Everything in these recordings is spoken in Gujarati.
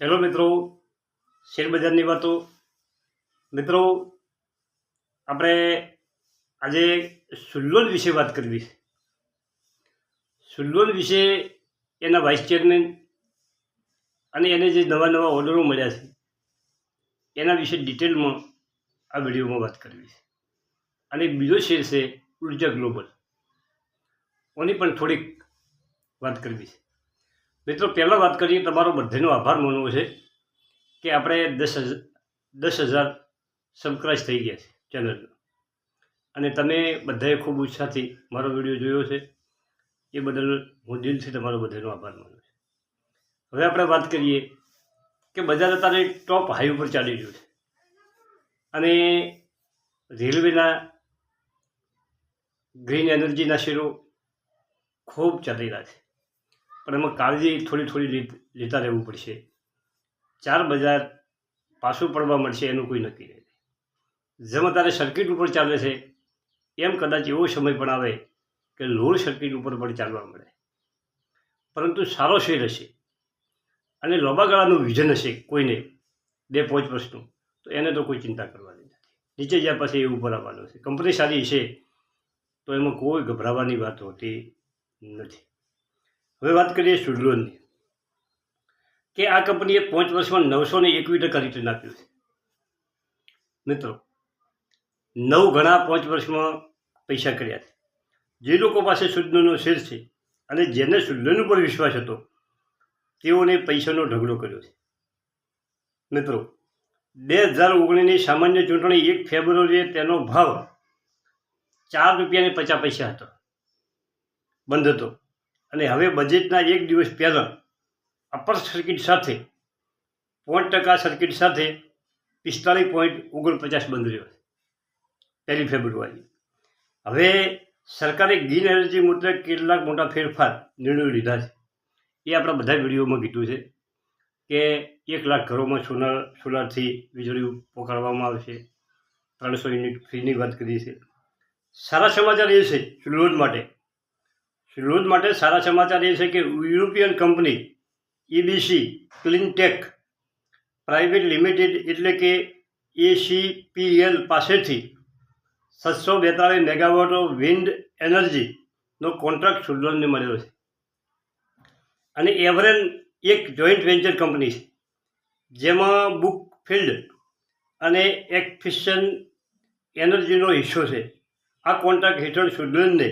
હેલો મિત્રો શેરબજારની વાતો. મિત્રો, આપણે આજે સુલ્લોલ વિશે વાત કરવી છે. સુલ્લોલ વિશે એના વાઇસ ચેરમેન અને એને જે નવા નવા ઓર્ડરો મળ્યા છે, એના વિશે ડિટેલમાં આ વિડીયોમાં વાત કરવી અને બીજો શેર છે ઊર્જા ગ્લોબલ. ઓની પણ થોડીક વાત કરવી છે. મિત્રો, પહેલાં વાત કરીએ, તમારો બધાનો આભાર માનવો છે કે આપણે દસ હજાર દસ હજાર સબસ્ક્રાઈબ થઈ ગયા છે ચેનલનો અને તમે બધાએ ખૂબ ઉત્સાહથી મારો વીડિયો જોયો છે. એ બદલ હું દિલથી તમારો બધાનો આભાર માનું છું. હવે આપણે વાત કરીએ કે બજાર અત્યારે ટોપ હાઈ ઉપર ચાલી રહ્યું છે. અને રેલવેના ગ્રીન એનર્જીના શેરો ખૂબ ચાલી રહ્યા છે. પણ એમાં કાળજી થોડી થોડી લેતા રહેવું પડશે. ચાર બજાર પાછું પડવા મળશે એનું કોઈ નક્કી નથી. જેમ અત્યારે સર્કિટ ઉપર ચાલે છે, એમ કદાચ એવો સમય પણ આવે કે લોડ સર્કિટ ઉપર પણ ચાલવા મળે. પરંતુ સારો શેર હશે. અને લાંબા ગાળાનું વિઝન હશે કોઈને, બે પાંચ વર્ષનું, તો એને તો કોઈ ચિંતા કરવાની નથી. નીચે જ્યાં પછી એ ઉપર આવવાનું છે. કંપની સારી હશે, તો એમાં કોઈ ગભરાવાની વાત હોતી નથી. હવે વાત કરીએ સુડલોનની કે આ કંપનીએ પાંચ વર્ષમાં નવસો ને એકવી ટકા રિટર્ન આપ્યું છે. મિત્રો, નવ ઘણા પાંચ વર્ષમાં પૈસા કર્યા છે. જે લોકો પાસે સુડલોનો શેર છે અને જેને સુડલોન ઉપર વિશ્વાસ હતો, તેઓને પૈસાનો ઢગલો કર્યો છે. મિત્રો, બે હજાર ઓગણીસની સામાન્ય ચૂંટણી એક ફેબ્રુઆરીએ તેનો ભાવ ચાર રૂપિયાને પચાસ પૈસા હતો. બંધ હતો. અને હવે બજેટના એક દિવસ પહેલાં અપર સર્કિટ સાથે પોઈન્ટ ટકા સર્કિટ સાથે પિસ્તાલીસ પોઈન્ટ ઓગણપચાસ બંધ રહ્યો પહેલી ફેબ્રુઆરી હવે સરકારે ગ્રીન એનર્જી મુદ્દે કેટલાક મોટા ફેરફાર નિર્ણયો લીધા છે. એ આપણા બધા વિડીયોમાં કીધું છે કે એક લાખ ઘરોમાં સોલાર સોલારથી વીજળી પકડવામાં આવશે ત્રણસો યુનિટ ફ્રીની વાત કરી છે. સારા સમાચાર એ છે સુલોદ માટે સુલોદ માટે સારા સમાચાર એ છે કે European company EBC cleantech private limited એટલે કે એસીપીએલ પાસેથી સાતસો બેતાળીસ મેગાવોટો વિન્ડ એનર્જીનો કોન્ટ્રાક્ટ સુલોદને મળ્યો છે. અને એવરેન એક જોઈન્ટ વેન્ચર કંપની છે, જેમાં બુકફિલ્ડ અને એક્ફિશન એનર્જીનો હિસ્સો છે. આ કોન્ટ્રાક્ટ હેઠળ સુડલનને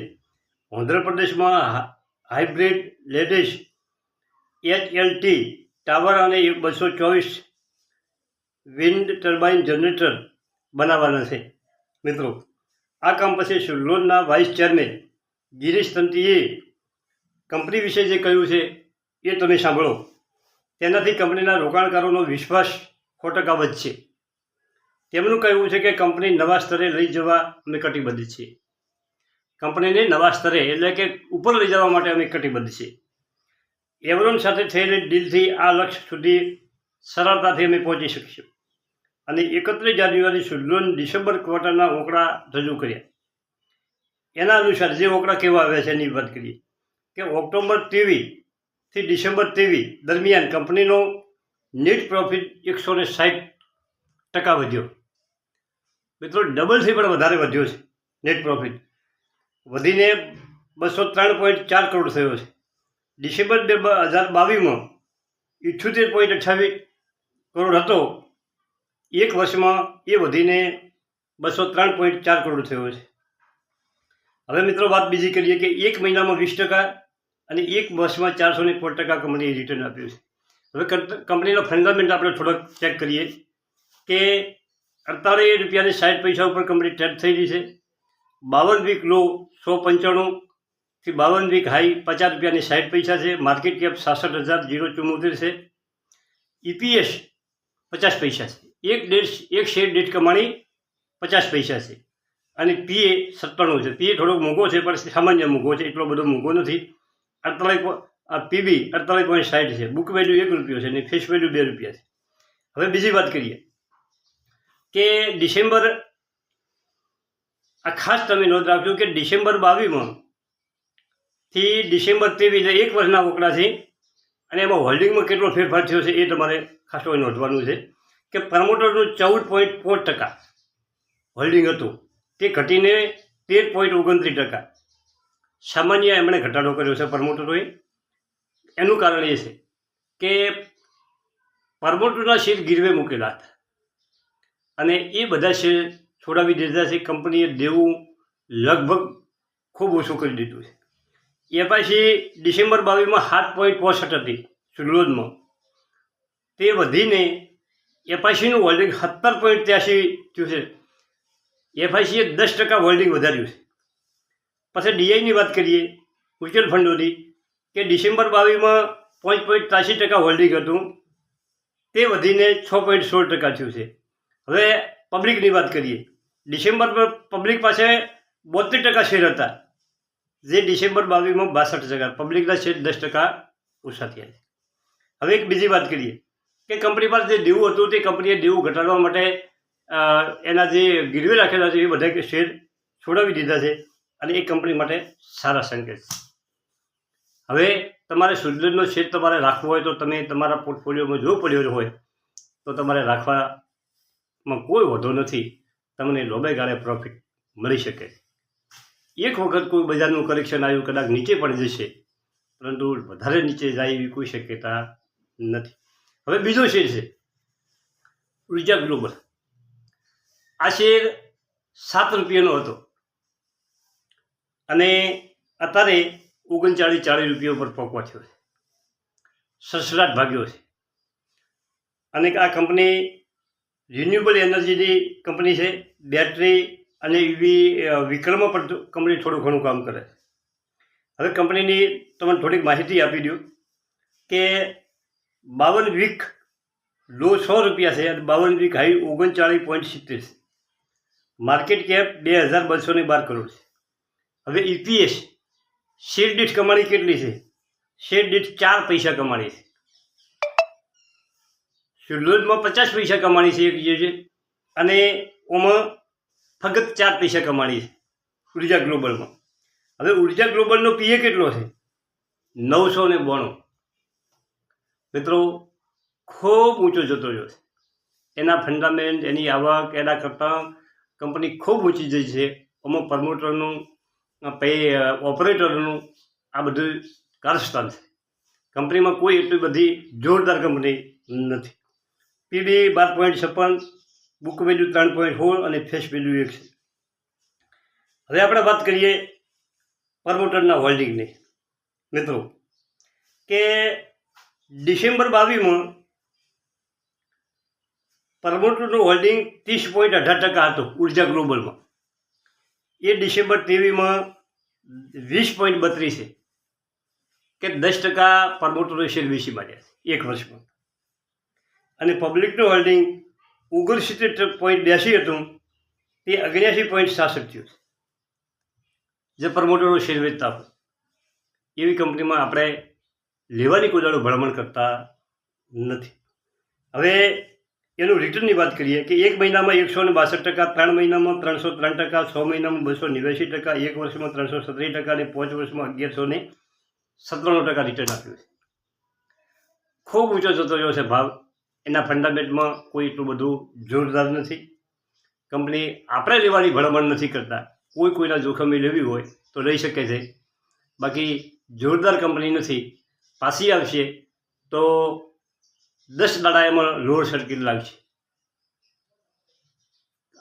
આંધ્રપ્રદેશમાં હાઇબ્રિડ લેટેસ્ટ એચએલટી ટાવર અને બસો ચોવીસ વિન્ડ ટર્બાઇન જનરેટર બનાવવાના છે. મિત્રો, આ કામ પછી સુરલોનના વાઇસ ચેરમેન ગિરીશ તંતીએ કંપની વિશે જે કહ્યું છે એ તમે સાંભળો. તેનાથી કંપનીના રોકાણકારોનો વિશ્વાસ સો ટકા વધશે તેમનું કહેવું છે કે કંપની નવા સ્તરે લઈ જવા અમે કટિબદ્ધ છીએ. કંપનીને નવા સ્તરે એટલે કે ઉપર લઈ જવા માટે અમે કટિબદ્ધ છીએ. એવરોન સાથે થયેલી ડીલથી આ લક્ષ્ય સુધી સરળતાથી અમે પહોંચી શકીશું. અને એકત્રીસ જાન્યુઆરી સુધીનો ડિસેમ્બર ક્વાર્ટરના ઓકડા રજૂ કર્યા. એના અનુસાર જે ઓકડા કેવા આવ્યા છે એની વાત કરીએ. કે ઓક્ટોબર ત્રેવીસથી ડિસેમ્બર ત્રેવીસ દરમિયાન કંપનીનો નેટ પ્રોફિટ એકસો ને સાઠ ટકા વધ્યો. મિત્રો, ડબલથી પણ વધારે વધ્યો છે નેટ પ્રોફિટ. વધીને બસો ત્રણ પોઈન્ટ ચાર કરોડ થયો છે. ડિસેમ્બર બે હજાર બાવીસમાં ઇઠ્યોતેર પોઈન્ટ અઠ્ઠાવીસ કરોડ હતો. એક વર્ષમાં એ વધીને બસો ત્રણ પોઈન્ટ ચાર કરોડ થયો છે. હવે મિત્રો વાત બીજી કરીએ કે એક મહિનામાં વીસ ટકા અને એક વર્ષમાં ચારસો ને પોઈન્ટ ટકા કંપનીએ રિટર્ન આપ્યું છે. હવે કંપ- કંપનીનો ફંડામેન્ટ આપણે થોડોક ચેક કરીએ કે અડતાળીસ રૂપિયાની સાઠ પૈસા ઉપર કંપની ટ્રેડ થઈ રહી છે. બાવન વીક લો, સો પંચાણુંથી બાવન વીક હાઈ, પચાસ રૂપિયાની સાઠ પૈસા છે. માર્કેટ કેપ સાસઠ હજાર જીરો ચુમ્મોતેર છે. ઈપીએસ પચાસ પૈસા છે. એક ડેટ, એક શેર ડેટ કમાણી પચાસ પૈસા છે. અને પીએ સત્તાણું છે. પીએ થોડોક મોંઘો છે, પણ સામાન્ય મોંઘો છે. એટલો બધો મોંઘો નથી. અડતાલીસ પીબી અડતાલીસ પોઈન્ટ સાઠ છે. બુક વેલ્યુ એક રૂપિયો છે અને ફેસ વેલ્યુ બે રૂપિયા છે. હવે બીજી વાત કરીએ કે ડિસેમ્બર આ ખાસ તમે નોંધ રાખજો કે ડિસેમ્બર બાવીસમાં થી ડિસેમ્બર ત્રેવીસ એક વર્ષના વકડાથી અને એમાં હોલ્ડિંગમાં કેટલો ફેરફાર થયો છે એ તમારે ખાસ તો નોંધવાનું છે કે પ્રમોટરનું ચૌદ પોઈન્ટ પાંચ ટકા હોલ્ડિંગ હતું. તે ઘટીને તેર પોઈન્ટ ઓગણત્રીસ ટકા. સામાન્ય એમણે ઘટાડો કર્યો છે પ્રમોટરોએ. એનું કારણ એ છે કે પ્રમોટરના શેર ગીરવે મૂકેલા હતા. અને એ બધા શેર છોડાવી દીધા છે, કંપનીએ દેવું લગભગ ખૂબ ઓછું કરી દીધું છે. એ પછી ડિસેમ્બર બાવીસમાં સાત પોઈન્ટ પોસઠ હતી સુરલોદમાં તે વધીને એફઆઈસીનું હોલ્ડિંગ સત્તર પોઈન્ટ ત્યાસી થયું છે. એફઆઈસીએ દસ ટકા હોલ્ડિંગ વધાર્યું છે. પછી ડીઆઈની વાત કરીએ મ્યુચ્યુઅલ ફંડોની કે ડિસેમ્બર બાવીસમાં પાંચ પોઈન્ટ ત્રાસી ટકા હોલ્ડિંગ હતું. તે વધીને છ પોઈન્ટ સોળ ટકા થયું છે. હવે પબ્લિકની વાત કરીએ. ડિસેમ્બરમાં પબ્લિક પાસે બોતેર ટકા શેર હતા. જે ડિસેમ્બર બાવીસમાં બાસઠ ટકા પબ્લિકના શેર દસ ટકા ઓછા થયા છે. હવે એક બીજી વાત કરીએ, કે કંપની પાસે જે દેવું હતું તે કંપનીએ દેવું ઘટાડવા માટે એના જે ગીરવે રાખેલા છે એ બધા શેર છોડાવી દીધા છે અને એ કંપની માટે સારા સંકેત હવે તમારે સુરજનો શેર તમારે રાખવો હોય તો તમે તમારા પોર્ટફોલિયોમાં જો પડ્યો હોય, તો તમારે રાખવામાં કોઈ વધો નથી. તમને લોબે ગાળે પ્રોફિટ મળી શકે. એક વખત કોઈ બજારનું કરેક્શન આવ્યું, કદાચ નીચે પણ જશે, પરંતુ વધારે નીચે જાય એવી કોઈ શક્યતા નથી. હવે બીજો શેર છે ઊર્જા ગ્લોબલ. આ શેર સાત રૂપિયાનો હતો. અને અત્યારે ઓગણચાળીસ ચાળીસ રૂપિયા ઉપર પહોંચવા થયો છે. સસરાટ ભાગ્યો છે. અને આ કંપની રિન્યુએબલ એનર્જીની કંપની છે બેટરી અને એવી વિક્રમમાં પણ કંપની થોડું ઘણું કામ કરે. હવે કંપનીની તમને થોડીક માહિતી આપી દઉં કે બાવન વીક લો સો રૂપિયા છે અને બાવન વીક હાઈ ઓગણચાળીસ પોઈન્ટ સિત્તેર છે. માર્કેટ કેપ બે હજાર બસો ને બાર કરોડ છે. હવે ઈપીએસ શેર દીઠ કમાણી કેટલી છે? શેર દીઠ ચાર પૈસા કમાણી છે. સુરલોદમાં પચાસ પૈસા કમાણી છે એક જે છે. અને ઓમાં ફક્ત ચાર પૈસા કમાણી છે ઊર્જા ગ્લોબલમાં. હવે ઊર્જા ગ્લોબલનો પીએ કેટલો છે? નવસો ને બોણું. મિત્રો, ખૂબ ઊંચો જતો રહ્યો છે. એના ફંડામેન્ટ એની આવક, એના કરતાં કંપની ખૂબ ઊંચી જઈ છે. અમુક પ્રમોટરનું પે ઓપરેટરનું આ બધું કારસ્થાન છે. કંપનીમાં કોઈ એટલી બધી જોરદાર કંપની નથી. પીડી બાર પોઈન્ટ છપ્પન બુક વેલ્યુ ત્રણ પોઈન્ટ સોળ અને ફેસ વેલ્યુ એક છે. હવે આપણે વાત કરીએ પ્રમોટરના હોલ્ડિંગની મિત્રો, કે ડિસેમ્બર બાવીસમાં પ્રમોટરનું હોલ્ડિંગ ત્રીસ પોઈન્ટ અઢાર ટકા હતું, ઊર્જા ગ્લોબલમાં. એ ડિસેમ્બર ત્રેવીસમાં વીસ પોઈન્ટ બત્રીસ, કે દસ ટકા પ્રમોટરો શેર વીસી માંડ્યા એક વર્ષમાં. અને પબ્લિકનું હોલ્ડિંગ ઓગણસિત્તેર પોઈન્ટ બ્યાસી હતું. તે અગિયાસી પોઈન્ટ સાસઠ થયું. જે પ્રમોટરો શેર વેચતા એવી કંપનીમાં આપણે લેવાની કોદાળું ભળમણ કરતા નથી. હવે એનું રિટર્નની વાત કરીએ કે એક મહિનામાં એકસો ને બાસઠ ટકા, ત્રણ મહિનામાં ત્રણસો ત્રણ ટકા, છ મહિનામાં બસો નેવ્યાસી ટકા, એક વર્ષમાં ત્રણસો સત્રી ટકા અને પાંચ વર્ષમાં અગિયારસો ને સત્તાણું ટકા રિટર્ન આપ્યું છે. ખૂબ ઊંચો જતો રહ્યો છે ભાવ. એના ફંડામેન્ટમાં કોઈ એટલું બધું જોરદાર નથી. કંપની આપણે લેવાની ભલામણ નથી કરતા. કોઈ કોઈના જોખમે લેવી હોય તો લઈ શકે છે. બાકી જોરદાર કંપની નથી. પાછી આવશે તો દસ દાડા એમાં લોડ સર્કિટ લાગશે.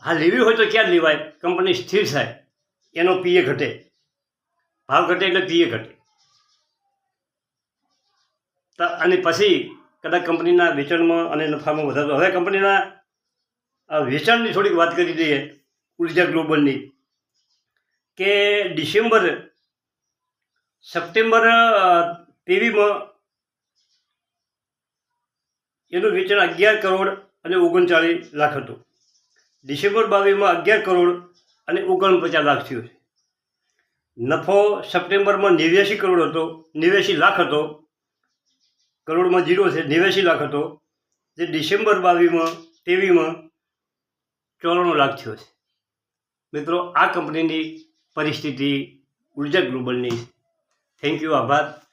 હા, લેવી હોય તો ક્યાં લેવાય. કંપની સ્થિર થાય. એનો પીએ ઘટે. ભાવ ઘટે એટલે પીએ ઘટે. અને પછી કદાચ કંપનીના વેચાણમાં અને નફામાં વધારો. હવે કંપનીના વેચાણની થોડીક વાત કરી દઈએ ઊર્જા ગ્લોબલની, કે ડિસેમ્બર, સપ્ટેમ્બર પીવીમાં એનું વેચાણ અગિયાર કરોડ અને ઓગણચાળીસ લાખ હતું. ડિસેમ્બર બાવીસમાં અગિયાર કરોડ અને ઓગણપચાસ લાખ થયું છે. નફો સપ્ટેમ્બરમાં નેવ્યાસી કરોડ હતો નેવ્યાસી લાખ હતો કરોડમાં જીરો છે નેવ્યાસી લાખ હતો. જે ડિસેમ્બર બાવીસમાં તેવીમાં ચોરાણું લાખ થયો છે. મિત્રો, આ કંપનીની પરિસ્થિતિ ઊર્જા ગ્લોબલની થેન્ક યુ આભાર.